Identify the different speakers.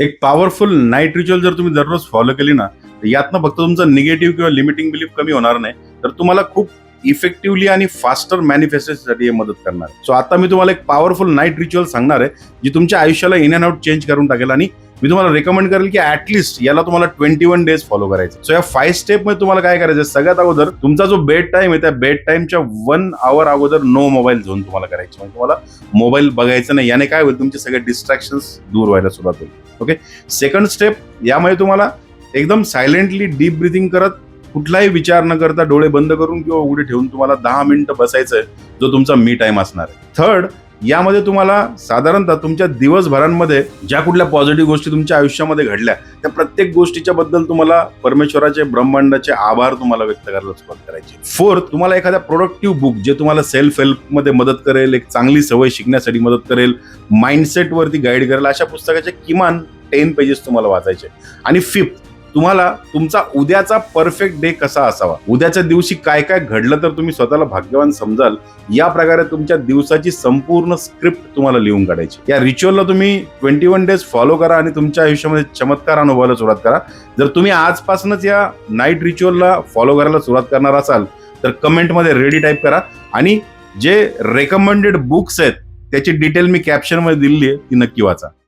Speaker 1: एक powerful night ritual जर तुम्ही दररोज फॉलो केली ना तर यातनं फक्त तुमचं निगेटिव्ह किंवा लिमिटिंग बिलीफ कमी होणार नाही. तर तुम्हाला खूप इफेक्टिव्हली आणि फास्टर मॅनिफेस्टेशनसाठी हे मदत करणार. सो आता मी तुम्हाला एक पॉवरफुल नाईट रिच्युअल सांगणार आहे जी तुमच्या आयुष्याला इन अँड आउट चेंज करून टाकेल आणि मी तुम्हाला रेकमेंड करेल की ऍटलिस्ट याला तुम्हाला ट्वेंटी वन डेज फॉलो करायचं. सो या फाय स्टेपमध्ये तुम्हाला काय करायचं? सगळ्यात अगोदर तुमचा जो बेड टाइम आहे त्या बेड टाइमच्या वन आवर अगोदर नो मोबाईल झोन तुम्हाला करायची. म्हणजे तुम्हाला मोबाईल बघायचं नाही. याने काय होईल? तुमचे सगळे डिस्ट्रॅक्शन्स दूर व्हायला सुरुवात होईल. ओके सेकंड स्टेप यामध्ये तुम्हाला एकदम सायलेंटली डीप ब्रिथिंग करत कुठलाही विचार न करता डोळे बंद करून किंवा उघडे ठेवून तुम्हाला दहा मिनिटं बसायचं जो तुमचा मी टाइम असणार आहे. थर्ड यामध्ये तुम्हाला साधारणतः तुमच्या दिवसभरांमध्ये ज्या कुठल्या पॉझिटिव्ह गोष्टी तुमच्या आयुष्यामध्ये घडल्या त्या प्रत्येक गोष्टीच्या बद्दल तुम्हाला परमेश्वराचे ब्रह्मांडाचे आभार तुम्हाला व्यक्त करायला सुरुवात करायची. फोर्थ तुम्हाला एखाद्या प्रोडक्टिव्ह बुक जे तुम्हाला सेल्फ हेल्पमध्ये मदत करेल एक चांगली सवय शिकण्यासाठी मदत करेल माइंडसेटवरती गाईड करेल अशा पुस्तकाचे किमान टेन पेजेस तुम्हाला वाचायचे. आणि फिफ्थ तुम्हाला तुमचा उद्याचा परफेक्ट डे कसा असावा? उद्याच्या दिवशी काय काय घडलं तर तुम्ही स्वतःला भाग्यवान समजाल? या प्रकारे तुमच्या दिवसाची संपूर्ण स्क्रिप्ट तुम्हाला लिहून काढायची. या रिच्युअलला तुम्ही ट्वेंटी वन डेज फॉलो करा आणि तुमच्या आयुष्यामध्ये चमत्कार अनुभवायला सुरुवात करा. जर तुम्ही आजपासूनच या नाईट रिच्युअलला फॉलो करायला सुरुवात करणार असाल तर कमेंटमध्ये रेडी टाईप करा. आणि जे रेकमेंडेड बुक्स आहेत त्याची डिटेल मी कॅप्शनमध्ये दिलेली आहे ती नक्की वाचा.